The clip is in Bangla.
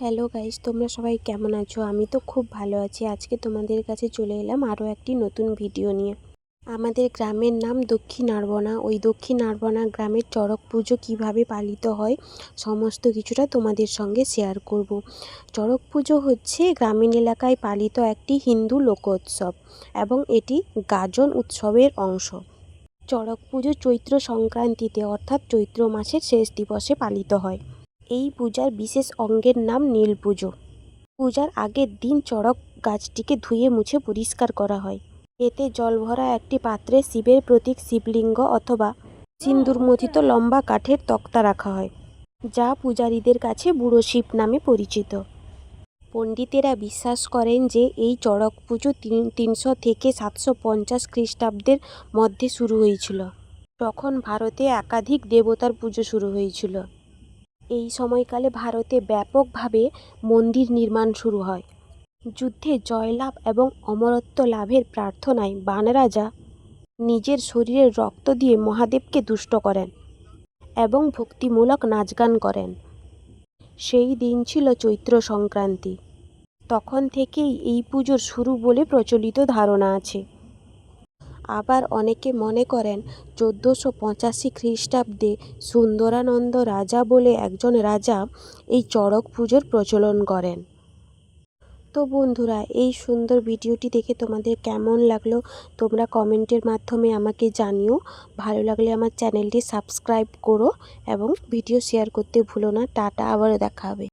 হ্যালো গাইস তোমরা সবাই কেমন আছো? আমি তো খুব ভালো আছি। আজকে তোমাদের কাছে চলে এলাম আরও একটি নতুন ভিডিও নিয়ে। আমাদের গ্রামের নাম দক্ষিণ আরবনা ওই দক্ষিণ আরবনা গ্রামের চড়ক পুজো কীভাবে পালিত হয়, সমস্ত কিছুটা তোমাদের সঙ্গে শেয়ার করব। চড়ক পুজো হচ্ছে গ্রামীণ এলাকায় পালিত একটি হিন্দু লোকোৎসব এবং এটি গাজন উৎসবের অংশ। চড়ক পুজো চৈত্র সংক্রান্তিতে অর্থাৎ চৈত্র মাসের শেষ দিবসে পালিত হয়। এই পূজার বিশেষ অঙ্গের নাম নীল পুজো। পূজার আগের দিন চড়ক গাছটিকে ধুয়ে মুছে পরিষ্কার করা হয়। এতে জল ভরা একটি পাত্রে শিবের প্রতীক শিবলিঙ্গ অথবা সিন্দুরমথিত লম্বা কাঠের তক্তা রাখা হয়, যা পূজারীদের কাছে বুড়ো শিব নামে পরিচিত। পণ্ডিতেরা বিশ্বাস করেন যে এই চড়ক পুজো তিন তিনশো থেকে সাতশো পঞ্চাশ খ্রিস্টাব্দের মধ্যে শুরু হয়েছিল। তখন ভারতে একাধিক দেবতার পুজো শুরু হয়েছিল। এই সময়কালে ভারতে ব্যাপকভাবে মন্দির নির্মাণ শুরু হয়। যুদ্ধে জয়লাভ এবং অমরত্ব লাভের প্রার্থনায় বানরাজা নিজের শরীরের রক্ত দিয়ে মহাদেবকে দুষ্ট করেন এবং ভক্তিমূলক নাচগান করেন। সেই দিন ছিল চৈত্র সংক্রান্তি। তখন থেকেই এই পুজোর শুরু বলে প্রচলিত ধারণা আছে। আবার অনেকে মনে করেন চোদ্দোশো পঁচাশি খ্রিস্টাব্দে সুন্দরানন্দ রাজা বলে একজন রাজা এই চড়ক পুজোর প্রচলন করেন। তো বন্ধুরা, এই সুন্দর ভিডিওটি দেখে তোমাদের কেমন লাগল? তোমরা কমেন্টের মাধ্যমে আমাকে জানিও। ভালো লাগলে আমার চ্যানেলটি সাবস্ক্রাইব করো এবং ভিডিও শেয়ার করতে ভুলো না। টাটা, আবারও দেখা হবে।